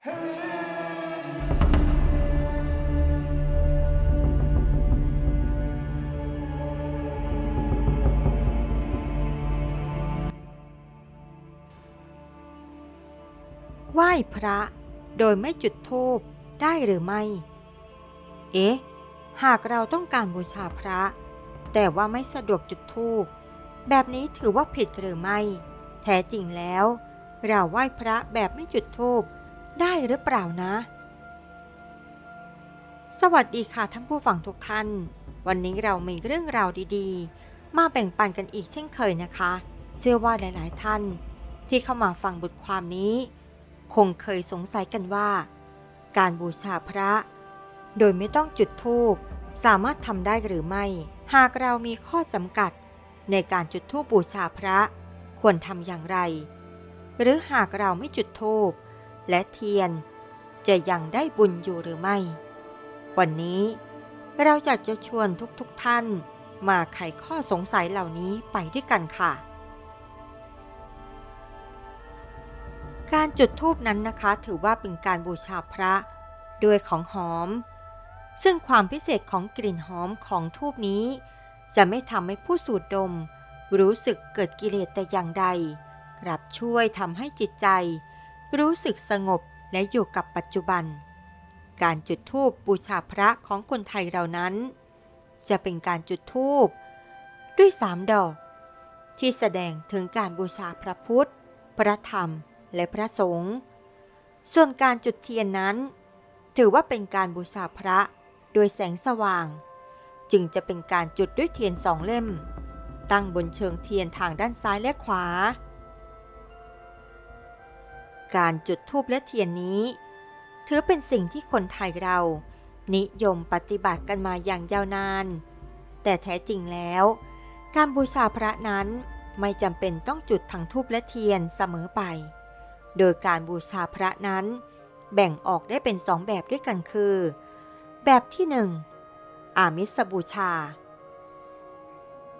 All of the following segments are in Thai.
ไหว้พระโดยไม่จุดธูปได้หรือไม่ เอ๊ะ หากเราต้องการบูชาพระ แต่ว่าไม่สะดวกจุดธูป แบบนี้ถือว่าผิดหรือไม่ แท้จริงแล้ว เราไหว้พระแบบไม่จุดธูป ได้หรือเปล่านะ สวัสดีค่ะท่านผู้ฟังทุกท่าน วันนี้เรามีเรื่องราวดีๆ มาแบ่งปันกันอีกเช่นเคยนะคะ เชื่อว่าหลายๆ ท่าน ที่เข้ามาฟังบทความนี้ คงเคยสงสัยกันว่า การบูชาพระ โดยไม่ต้องจุดธูปสามารถทำได้หรือไม่ หากเรามีข้อจำกัด ในการจุดธูปบูชาพระ ควรทำอย่างไร หรือหากเราไม่จุดธูป และเทียน จะยังได้บุญอยู่หรือไม่ วันนี้เราจะจะชวนทุกๆทท่านมาไขข้อสงสัยเหล่านี้ไปด้วยกันค่ะ การจุดธูปนั้นนะคะถือว่าเป็นการบูชาพระด้วยของหอม ซึ่งความพิเศษของกลิ่นหอมของธูปนี้ จะไม่ทำให้ผู้สูดดม รู้สึกเกิดกิเลสแต่อย่างใดกลับช่วยทำให้จิตใจ รู้สึกสงบและอยู่กับปัจจุบัน การจุดธูปบูชาพระของคนไทยเรานั้น จะเป็นการจุดธูปด้วยสามดอก ที่แสดงถึงการบูชาพระพุทธ พระธรรม และพระสงฆ์ ส่วนการจุดเทียนนั้น ถือว่าเป็นการบูชาพระโดยแสงสว่าง จึงจะเป็นการจุดด้วยเทียนสองเล่ม ตั้งบนเชิงเทียนทางด้านซ้ายและขวา การจุดธูปและเทียนนี้ ถือเป็นสิ่งที่คนไทยเรา นิยมปฏิบัติกันมาอย่างยาวนาน แต่แท้จริงแล้ว การบูชาพระนั้นไม่จำเป็นต้องจุดทั้งธูปและเทียนเสมอไป โดยการบูชาพระนั้น แบ่งออกได้เป็นสองแบบด้วยกันคือ แบบที่หนึ่งอามิสบูชา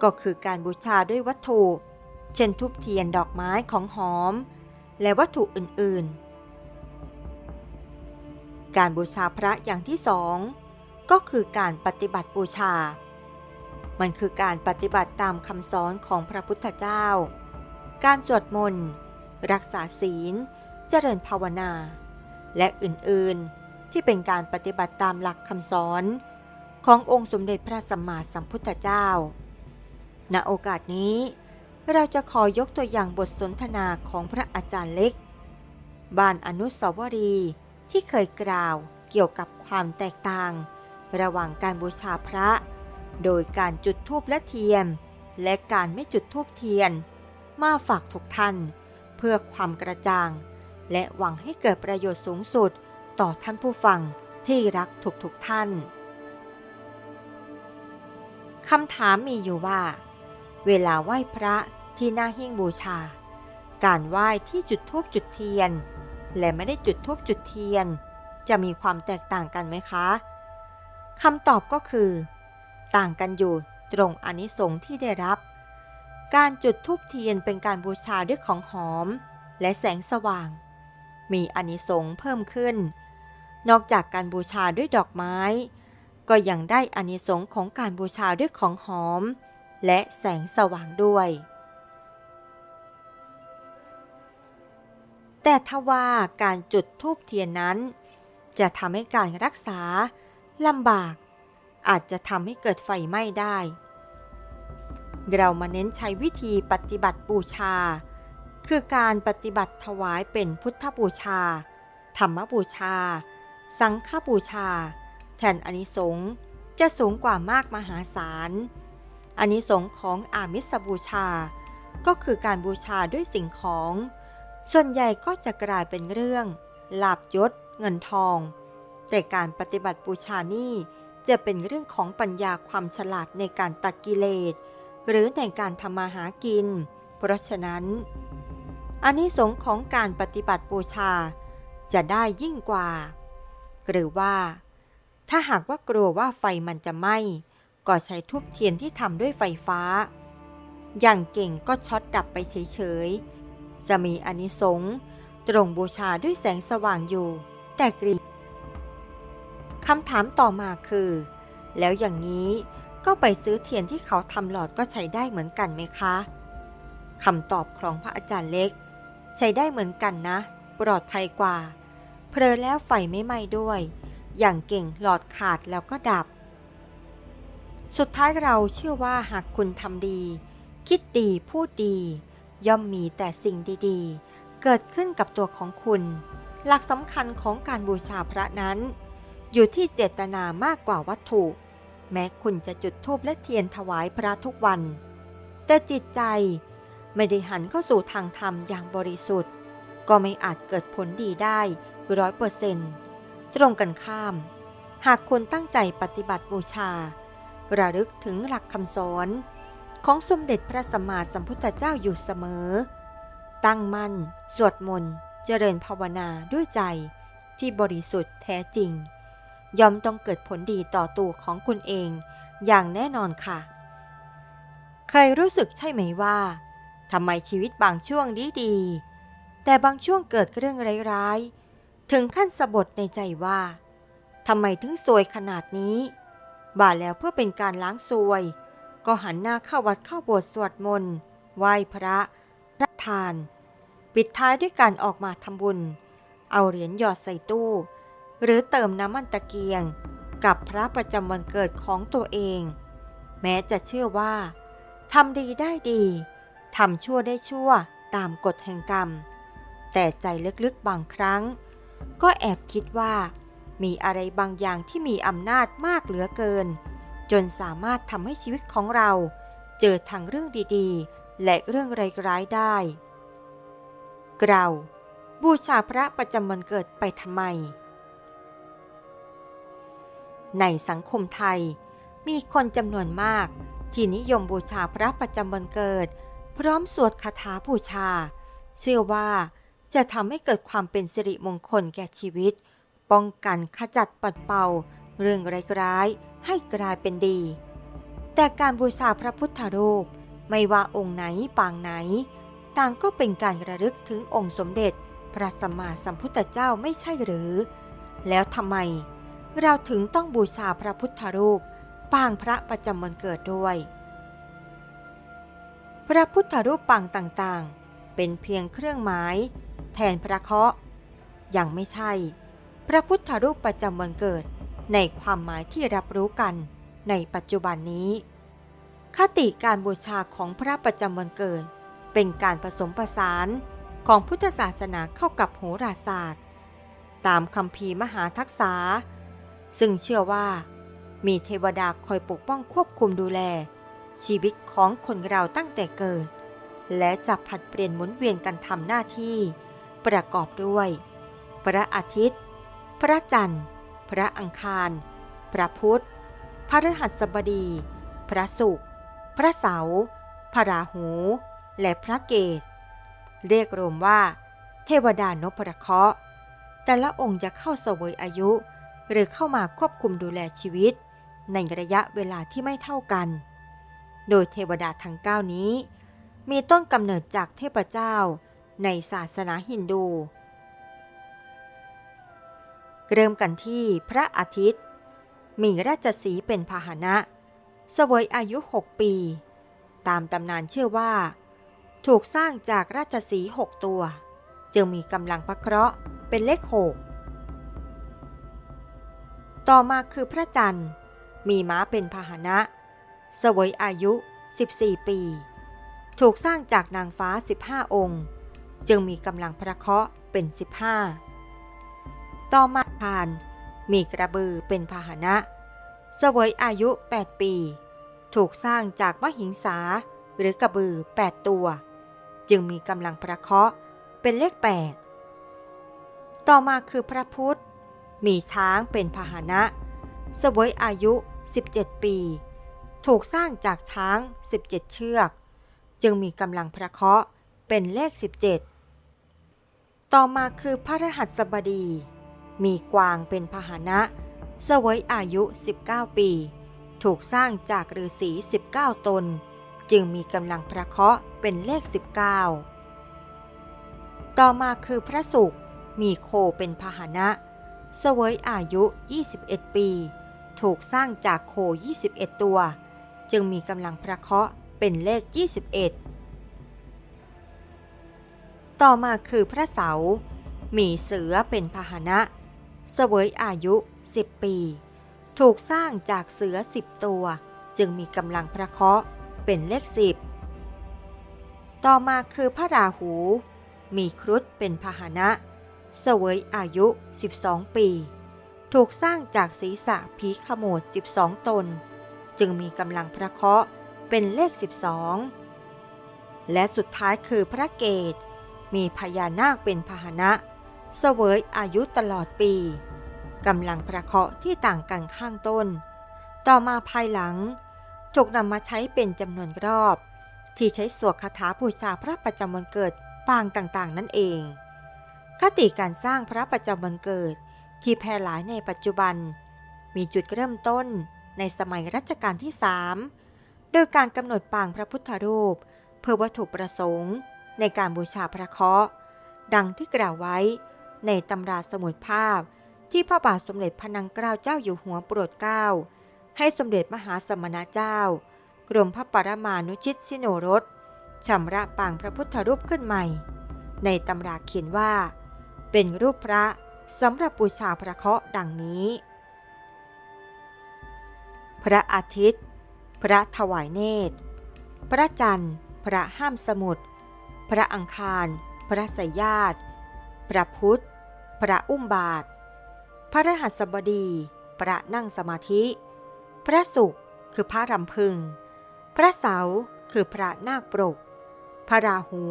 ก็คือการบูชาด้วยวัตถุ เช่นทูบเทียนดอกไม้ของหอม และวัตถุอื่นๆ การบูชาพระอย่างที่สองก็คือการปฏิบัติบูชา มันคือการปฏิบัติตามคำสอนของพระพุทธเจ้า การสวดมนต์ รักษาศีล เจริญภาวนา และอื่นๆ ที่เป็นการปฏิบัติตามหลักคำสอน ขององค์สมเด็จพระสัมมาสัมพุทธเจ้า ณ โอกาสนี้ เราจะขอยกตัวอย่างบทสนทนาของพระอาจารย์เล็ก บ้านอนุสาวรีย์ที่เคยกล่าวเกี่ยวกับความแตกต่าง ระหว่างการบูชาพระ โดยการจุดธูปและเทียนและการไม่จุดธูปเทียน มาฝากทุกท่าน เพื่อความกระจ่าง และหวังให้เกิดประโยชน์สูงสุดต่อท่านผู้ฟังที่รักทุกๆทท่านคำถามมีอยู่ว่า เวลาไหว้พระที่หน้าหิ้งบูชา การไหว้ที่จุดธูปจุดเทียน และไม่ได้จุดธูปจุดเทียน จะมีความแตกต่างกันไหมคะคำตอบก็คือ ต่างกันอยู่ตรงอานิสงส์ที่ได้รับ การจุดธูปเทียนเป็นการบูชาด้วยของหอม และแสงสว่าง มีอานิสงส์เพิ่มขึ้น นอกจากการบูชาด้วยดอกไม้ ก็ยังได้อานิสงส์ของการบูชาด้วยของหอม และแสงสว่างด้วย แต่ถ้าว่าการจุดธูปเทียนนั้น จะทำให้การรักษาลำบาก อาจจะทำให้เกิดไฟไหม้ได้ เรามาเน้นใช้วิธีปฏิบัติบูชา คือการปฏิบัติถวายเป็นพุทธบูชา ธรรมบูชา สังฆบูชา แทนอานิสงส์จะสูงกว่ามากมหาศาล อานิสงส์ของอามิสบูชา ก็คือการบูชาด้วยสิ่งของ ส่วนใหญ่ก็จะกลายเป็นเรื่องลาบยศ เงินทอง แต่การปฏิบัติบูชานี่จะเป็นเรื่องของปัญญาความฉลาดในการตักกิเลส หรือในการทำมาหากิน เพราะฉะนั้นอานิสงส์ของการปฏิบัติบูชา จะได้ยิ่งกว่า หรือว่า ถ้าหากว่ากลัวว่าไฟมันจะไหม้ ก็ใช้ทูบเทียนที่ทำด้วยไฟฟ้า อย่างเก่งก็ช็อตดับไปเฉยๆ จะมีอนิสงส์ตรงบูชาด้วยแสงสว่างอยู่ แต่กรีคำถามต่อมาคือ แล้วอย่างนี้ก็ไปซื้อเทียนที่เขาทำหลอดก็ใช้ได้เหมือนกันไหมคะคำตอบของพระอาจารย์เล็ก ใช้ได้เหมือนกันนะ ปลอดภัยกว่า เพลินแล้วไฟไม่ไหม้ด้วย อย่างเก่งหลอดขาดแล้วก็ดับ สุดท้ายเราเชื่อว่าหากคุณทำดี คิดดีพูดดี ย่อมมีแต่สิ่งดีๆ เกิดขึ้นกับตัวของคุณ หลักสำคัญของการบูชาพระนั้น อยู่ที่เจตนามากกว่าวัตถุ แม้คุณจะจุดธูปและเทียนถวายพระทุกวัน แต่จิตใจไม่ได้หันเข้าสู่ทางธรรมอย่างบริสุทธิ์ ก็ไม่อาจเกิดผลดีได้ร้อยเปอร์เซนต์ตรงกันข้าม หากคุณตั้งใจปฏิบัติบูชา ระลึกถึงหลักคำสอนของสมเด็จพระสัมมาสัมพุทธเจ้าอยู่เสมอ ตั้งมั่น สวดมนต์ เจริญภาวนาด้วยใจที่บริสุทธิ์แท้จริง ยอมต้องเกิดผลดีต่อตัวของคุณเองอย่างแน่นอนค่ะ เคยรู้สึกใช่ไหมว่าทำไมชีวิตบางช่วงดีดี แต่บางช่วงเกิดเรื่องร้ายๆ ถึงขั้นสะบดในใจว่าทำไมถึงซวยขนาดนี้ บ่าแล้วเพื่อเป็นการล้างซวย ก็หันหน้าเข้าวัดเข้าโบสถ์สวดมนต์ไหว้พระรับทาน ปิดท้ายด้วยการออกมาทำบุญ เอาเหรียญหยอดใส่ตู้ หรือเติมน้ำมันตะเกียง กับพระประจำวันเกิดของตัวเอง แม้จะเชื่อว่าทำดีได้ดีทำชั่วได้ชั่วตามกฎแห่งกรรม แต่ใจลึกๆบางครั้ง ก็แอบคิดว่า มีอะไรบางอย่างที่มีอำนาจมากเหลือเกิน จนสามารถทำให้ชีวิตของเรา เจอทั้งเรื่องดีๆ และเรื่องร้ายๆได้ เราบูชาพระประจำวันเกิดไปทำไม ในสังคมไทย มีคนจำนวนมาก ที่นิยมบูชาพระประจำวันเกิด พร้อมสวดคาถาบูชา เชื่อว่าจะทำให้เกิดความเป็นสิริมงคลแก่ชีวิต ป้องกันขจัดปัดเป่า เรื่องร้ายๆให้กลายเป็นดี แต่การบูชาพระพุทธรูป ไม่ว่าองค์ไหนปางไหน ต่างก็เป็นการระลึกถึงองค์สมเด็จ พระสัมมาสัมพุทธเจ้าไม่ใช่หรือ แล้วทำไม เราถึงต้องบูชาพระพุทธรูป ปางพระประจำวันเกิดด้วย พระพุทธรูปปางต่างๆ เป็นเพียงเครื่องหมาย แทนพระเคราะห์ยังไม่ใช่ พระพุทธรูปประจำวันเกิด ในความหมายที่รับรู้กัน ในปัจจุบันนี้ คติการบูชาของพระประจำวันเกิด เป็นการผสมผสานของพุทธศาสนาเข้ากับโหราศาสตร์ ตามคำพีมหาทักษา ซึ่งเชื่อว่า มีเทวดาคอยปกป้องควบคุมดูแล ชีวิตของคนเราตั้งแต่เกิด และจะผัดเปลี่ยนหมุนเวียนกันทำหน้าที่ ประกอบด้วย พระอาทิตย์ พระจันทร์ พระอังคาร พระพุธพระฤหัสบดี พระศุกร์ พระเสาร์ พระราหู และพระเกตเรียกรวมว่า เทวดานพเคราะห์ แต่ละองค์จะเข้าเสวยอายุ หรือเข้ามาควบคุมดูแลชีวิต ในระยะเวลาที่ไม่เท่ากัน โดยเทวดาทั้งเก้านี้ มีต้นกำเนิดจากเทพเจ้าในศาสนาฮินดู เริ่มกันที่พระอาทิตย์ มีราชสีเป็นพาหนะเสวยอายุ 6 ปี ตามตำนานเชื่อว่า ถูกสร้างจากราชสีห์6ตัว จึงมีกำลังพระเคราะห์เป็นเลขหกต่อมาคือพระจันทร์ มีม้าเป็นพาหนะเสวยอายุ 14 ปี ถูกสร้างจากนางฟ้า 15 องค์ จึงมีกำลังพระเคราะห์เป็น 15 ต่อมา พาน มีกระบือเป็นพาหนะเสวยอายุ 8 ปี ถูกสร้างจากมหิงสาหรือกระบือ 8 ตัว จึงมีกำลังพระเคาะเป็นเลข 8 ต่อมาคือพระพุทธ มีช้างเป็นพาหนะเสวยอายุ 17 ปี ถูกสร้างจากช้าง 17 เชือก จึงมีกำลังพระเคาะเป็นเลข 17 ต่อมาคือพระรหัสบดี มีกวางเป็นพาหนะ เสวยอายุ 19 ปี ถูกสร้างจากฤาษี19 ตน จึงมีกำลังพระเคราะห์เป็นเลข 19 ต่อมาคือพระศุกร์มีโคเป็นพาหนะ เสวยอายุ 21 ปี ถูกสร้างจากโค 21 ตัว จึงมีกำลังพระเคราะห์เป็นเลข 21 ต่อมาคือพระเสา มีเสือเป็นพาหนะ เสวยอายุ 10 ปี ถูกสร้างจากเสือ 10 ตัว จึงมีกำลังพระเคราะห์เป็นเลข 10 ต่อมาคือพระราหู มีครุฑเป็นพาหนะ เสวยอายุ 12 ปี ถูกสร้างจากศีรษะผีขโมด 12 ตน จึงมีกำลังพระเคราะห์เป็นเลข 12 และสุดท้ายคือพระเกตมีพญานาคเป็นพาหนะเสวยอายุตลอดปีกำลังพระเคราะห์ที่ต่างกันข้างต้น ต่อมาภายหลังถูกนำมาใช้เป็นจำนวนรอบ ที่ใช้สวดคาถาบูชาพระประจำวันเกิดปางต่างๆ นั่นเอง คติการสร้างพระประจำวันเกิดที่แพร่หลายในปัจจุบัน มีจุดเริ่มต้นในสมัยรัชกาลที่3โดยการกำหนดปางพระพุทธรูป เพื่อวัตถุประสงค์ ในการบูชาพระเคราะห์ดังที่กล่าวไว้ ในตำราสมุดภาพ ที่พระบาทสมเด็จพระนางเกล้าเจ้าอยู่หัวโปรดเกล้าให้สมเด็จมหาสมณเจ้ากรมพระปรมานุชิตสิโนรสชำระปางพระพุทธรูปขึ้นใหม่ ในตำราเขียนว่า เป็นรูปพระสำหรับบูชาพระเคราะห์ดังนี้ พระอาทิตย์ พระถวายเนตร พระจันทร์ พระห้ามสมุดพระอังคาร พระสยญาติพระพุธ พระอุ้มบาท พระรหัสบดี พระนั่งสมาธิ พระศุกร์คือพระรำพึง พระเสาร์คือพระนาคปรก พระราหู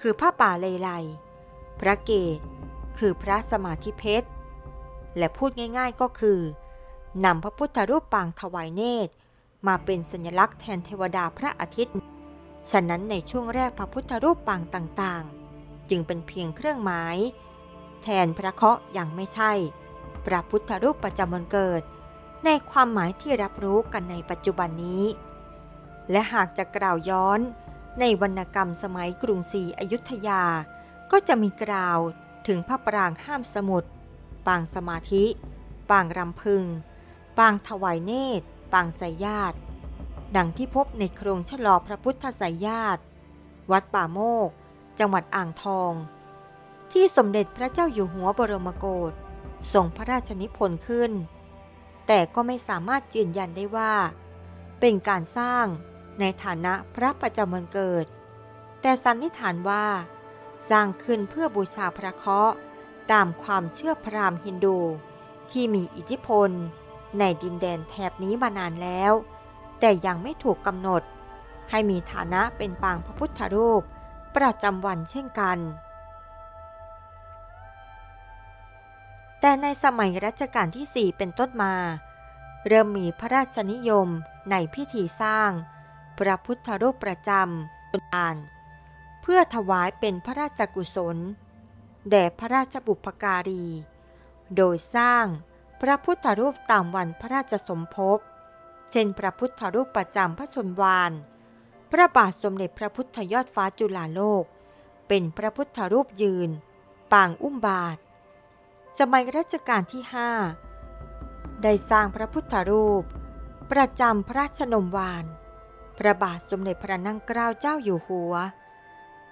คือพระป่าเลไลพระเกศคือพระสมาธิเพชร และพูดง่ายๆก็คือนำพระพุทธรูปปางถวายเนตร มาเป็นสัญลักษณ์แทนเทวดาพระอาทิตย์ ฉะนั้นในช่วงแรกพระพุทธรูปปางต่างๆ จึงเป็นเพียงเครื่องหมาย แทนพระเคราะห์อย่างไม่ใช่ พระพุทธรูปประจำวันเกิด ในความหมายที่รับรู้กันในปัจจุบันนี้ และหากจะกล่าวย้อนในวรรณกรรมสมัยกรุงศรีอยุธยา ก็จะมีกล่าวถึงพระปรางห้ามสมุดปางสมาธิ ปางรำพึง ปางถวายเนตร ปางสายญาติ ดังที่พบในโครงฉลอพระพุทธสายญาติ วัดป่าโมก จังหวัดอ่างทอง ที่สมเด็จพระเจ้าอยู่หัวบรมโกศทรงพระราชนิพนธ์ขึ้น แต่ก็ไม่สามารถยืนยันได้ว่า เป็นการสร้างในฐานะพระประจำวันเกิด แต่สันนิษฐานว่า สร้างขึ้นเพื่อบูชาพระเคราะห์ตามความเชื่อพราหมณ์ฮินดูที่มีอิทธิพล ในดินแดนแถบนี้มานานแล้ว แต่ยังไม่ถูกกำหนด ให้มีฐานะเป็นปางพระพุทธรูป ประจำวันเช่นกัน แต่ในสมัยรัชกาลที่ 4 เป็นต้นมา เริ่มมีพระราชนิยมในพิธีสร้าง พระพุทธรูปประจำตนานเพื่อถวายเป็นพระราชกุศล แด่พระราชบุพการี โดยสร้างพระพุทธรูปตามวันพระราชสมภพ เช่นพระพุทธรูปประจำพระชนวาน พระบาทสมเด็จพระพุทธยอดฟ้าจุฬาโลก เป็นพระพุทธรูปยืน ปางอุ้มบาท สมัยรัชกาลที่ 5 ได้สร้างพระพุทธรูป ประจำพระราชนมวาน พระบาทสมเด็จพระนั่งเกล้าเจ้าอยู่หัว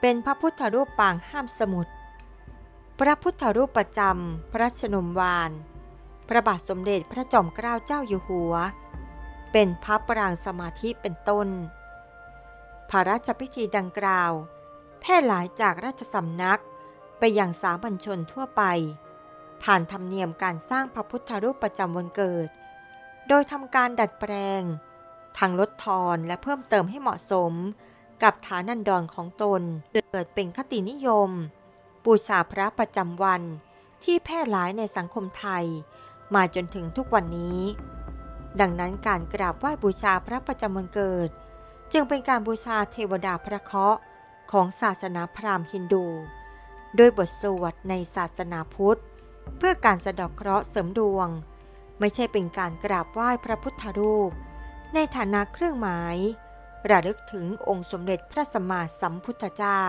เป็นพระพุทธรูปปางห้ามสมุทร พระพุทธรูปประจำพระราชนมวาน พระบาทสมเด็จพระจอมเกล้าเจ้าอยู่หัว เป็นพระปรางสมาธิเป็นต้น พระราชพิธีดังกล่าว แพร่หลายจากราชสำนักไปยังสามัญชนทั่วไป ผ่านธรรมเนียมการสร้างพระพุทธรูปประจำวันเกิด โดยทำการดัดแปลง ทางลดทอนและเพิ่มเติมให้เหมาะสม กับฐานันดรของตน เกิดเป็นคตินิยม บูชาพระประจำวันที่แพร่หลายในสังคมไทย มาจนถึงทุกวันนี้ ดังนั้นการกราบไหว้บูชาพระประจำวันเกิด จึงเป็นการบูชาเทวดาพระเคราะห์ของศาสนาพราหมณ์ฮินดู โดยบทสวดในศาสนาพุทธ เพื่อการสะดอกเคราะห์เสริมดวง ไม่ใช่เป็นการกราบไหว้พระพุทธรูป ในฐานะเครื่องหมาย ระลึกถึงองค์สมเด็จพระสัมมาสัมพุทธเจ้า